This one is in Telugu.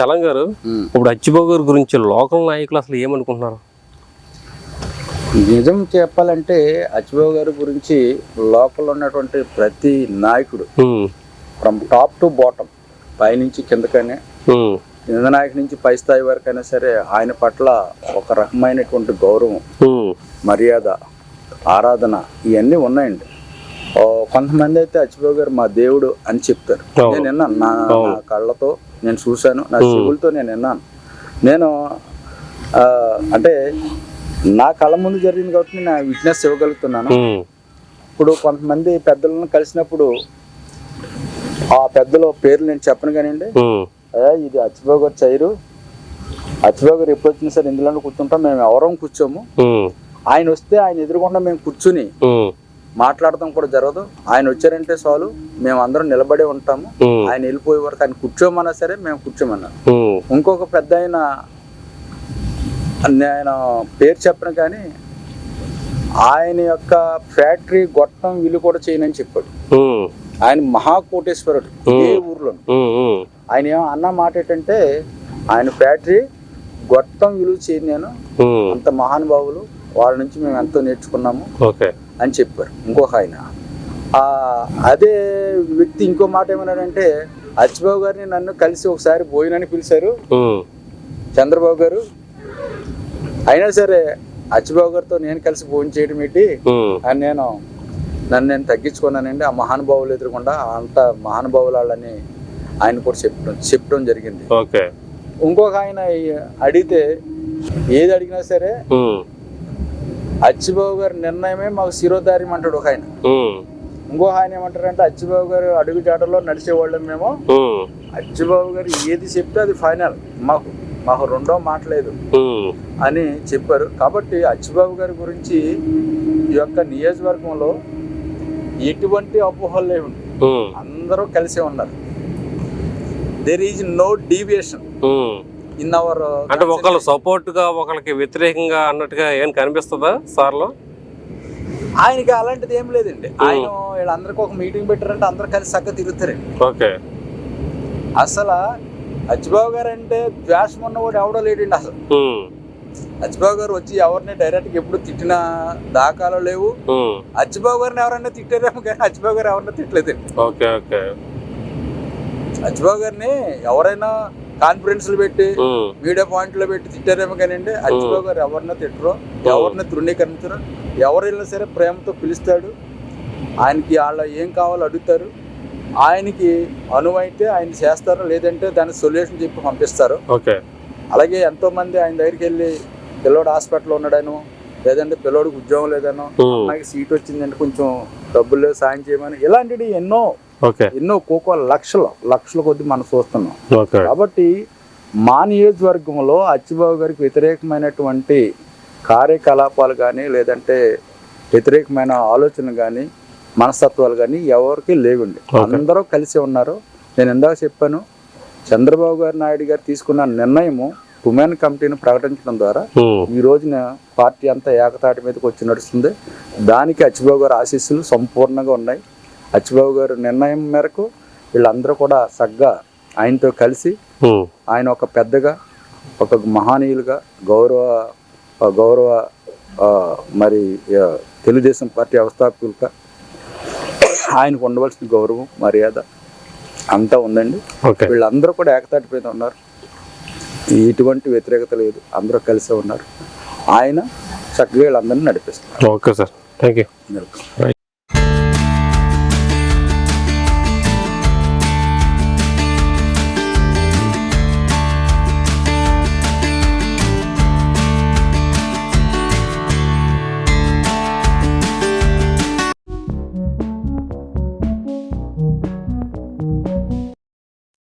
చలం గారు. ఇప్పుడు అచ్చిబాబు గారి గురించి లోకల్ నాయకులు అసలు ఏమనుకుంటున్నారు? నిజం చెప్పాలంటే అచ్చిబాబు గారి గురించి లోకల్ ఉన్నటువంటి ప్రతి నాయకుడు ఫ్రమ్ టాప్ టు బాటమ్ పైనుంచి కిందకనే కింద నాయకు నుంచి పై స్థాయి వరకైనా సరే ఆయన పట్ల ఒక రకమైనటువంటి గౌరవం మర్యాద ఆరాధన ఇవన్నీ ఉన్నాయండి. కొంతమంది అయితే అచ్చిబాబు గారు మా దేవుడు అని చెప్తారు. నేను విన్నాను. నా కళ్ళతో నేను చూశాను నా చెవులతో నేను విన్నాను. నేను అంటే నా కళ్ళ ముందు జరిగింది కాబట్టి నేను విట్నెస్ ఇవ్వగలుగుతున్నాను. ఇప్పుడు కొంతమంది పెద్దలను కలిసినప్పుడు ఆ పెద్దల పేర్లు నేను చెప్పను కానివ్వండి. ఇది అచ్చిబాబు గారు చైరు అచ్చిబాబు గారు ఎప్పుడు వచ్చినా సరే ఇందులోనే కూర్చుంటాం. మేము ఎవరం కూర్చోము. ఆయన వస్తే ఆయన ఎదురుకుండా మేము కూర్చుని మాట్లాడటం కూడా జరగదు. ఆయన వచ్చారంటే చాలు మేము అందరం నిలబడే ఉంటాము. ఆయన వెళ్ళిపోయే వరకు ఆయన కూర్చోమన్నా సరే మేము కూర్చోమన్నాం. ఇంకొక పెద్ద ఆయన నేను పేరు చెప్పను కానీ ఆయన యొక్క ఫ్యాక్టరీ గొట్టం వీళ్ళు కూడా చేయనని చెప్పాడు. ఆయన మహాకోటేశ్వరుడు ఏ ఊర్లో ఆయన ఏమో అన్న మాట ఏంటంటే ఆయన ఫ్యాక్టరీ గొట్టం విలువ చేయను నేను. అంత మహానుభావులు వాళ్ళ నుంచి మేము ఎంతో నేర్చుకున్నాము. ఓకే. అని చెప్పారు ఇంకొక ఆయన. ఆ, అదే వ్యక్తి ఇంకో మాట ఏమన్నాడంటే అచ్చిబాబు గారిని నన్ను కలిసి ఒకసారి భోజనాన్ని పిలిచారు. చంద్రబాబు గారు అయినా సరే అచ్చిబాబు గారితో నేను కలిసి భోజనం చేయడం ఏంటి? అని నేను నన్ను నేను తగ్గించుకున్నానండి. ఆ మహానుభావులు ఎదురుకుండా అంత మహానుభావులు వాళ్ళని ఆయన కూడా చెప్పడం చెప్పడం జరిగింది. ఇంకొక ఆయన అడిగితే ఏది అడిగినా సరే అచ్చిబాబు గారి నిర్ణయమే మాకు శిరోధార్యం అంటాడు ఒక ఆయన. ఇంకొక ఆయన ఏమంటారంటే అచ్చిబాబు గారు అడుగు జాడలో నడిచేవాళ్ళం మేము. అచ్చిబాబు గారు ఏది చెప్తే అది ఫైనల్. మాకు మాకు రెండో మాట లేదు ఉమ్, అని చెప్పారు. కాబట్టి అచ్చిబాబు గారి గురించి ఈ యొక్క నియోజకవర్గంలో ఎటువంటి అపోహలు లేవు. అందరూ కలిసే ఉన్నారు. There is no deviation. In our అంటే ఒకళ్ళు సపోర్ట్గా ఒకళ్ళకి వ్యతిరేకంగా అన్నట్టుగా ఏం కనిపిస్తుందా సార్లో? ఆయనకి అలాంటిది ఏం లేదండి. ఆయన వీళ్ళందరికీ ఒక మీటింగ్ పెట్టారంటే అందరూ కలిసి చక్కగా తిరుగుతారండి. ఓకే. అసలు అచ్చిబాబు గారు అంటే ద్వేషం ఉన్నవాడు ఎవడో లేడండి అసలు. అచ్చిబాబు గారు వచ్చి ఎవరిని డైరెక్ట్గా ఎప్పుడు తిట్టిన దాఖలు లేవు. అచ్చిబాబు గారిని ఎవరైనా తిట్టారేమో కానీ అచ్చిబాబు గారు ఎవరైనా తిట్టలేదండి. Okay okay. అచ్చిబాబు గారిని ఎవరైనా కాన్ఫరెన్స్లు పెట్టి మీడియా పాయింట్లో పెట్టి తిట్టారేమో కానివ్వండి అచ్చిబాబు గారు ఎవరిని తిట్టరు ఎవరిని తృణీకరించరు ఎవరు వెళ్ళినా సరే ప్రేమతో పిలుస్తాడు. ఆయనకి వాళ్ళ ఏం కావాలో అడుగుతారు. ఆయనకి అనువైతే ఆయన చేస్తారు లేదంటే దాని సొల్యూషన్ చెప్పి పంపిస్తారు. ఓకే. అలాగే ఎంతో మంది ఆయన దగ్గరికి వెళ్ళి పిల్లోడు హాస్పిటల్లో ఉన్నాడను లేదంటే పిల్లోడికి ఉద్యోగం లేదనో అమ్మాయికి సీట్ వచ్చిందంటే కొంచెం డబ్బులు సాయం చేయమని ఇలాంటివి ఎన్నో ఎన్నో కోకో లక్షలు లక్షల కొద్ది మనం చూస్తున్నాం. ఓకే. కాబట్టి మా నియోజకవర్గంలో అచ్చిబాబు గారికి వ్యతిరేకమైనటువంటి కార్యకలాపాలు కానీ లేదంటే వ్యతిరేకమైన ఆలోచనలు కానీ మనస్తత్వాలు కానీ ఎవరికి లేవండి. అందరూ కలిసి ఉన్నారు. నేను ఇందాక చెప్పాను చంద్రబాబు గారు నాయుడు గారు తీసుకున్న నిర్ణయము ఉమెన్ కమిటీని ప్రకటించడం ద్వారా ఈ రోజున పార్టీ అంతా ఏకతాటి మీదకి వచ్చి నడుస్తుంది. దానికి అచ్చిబాబు గారు ఆశీస్సులు సంపూర్ణంగా ఉన్నాయి. అచ్చిబాబు గారు నిర్ణయం మేరకు వీళ్ళందరూ కూడా సగ్గా ఆయనతో కలిసి ఆయన ఒక పెద్దగా ఒక మహానీయులుగా గౌరవ గౌరవ మరి తెలుగుదేశం పార్టీ వ్యవస్థాపకులుగా ఆయనకు ఉండవలసిన గౌరవం మర్యాద అంతా ఉందండి. వీళ్ళందరూ కూడా ఏకతాటి మీద ఉన్నారు. ఎటువంటి వ్యతిరేకత లేదు. అందరూ కలిసే ఉన్నారు. ఆయన చక్కగా వీళ్ళందరినీ నడిపిస్తున్నారు. Okay sir. Thank you welcome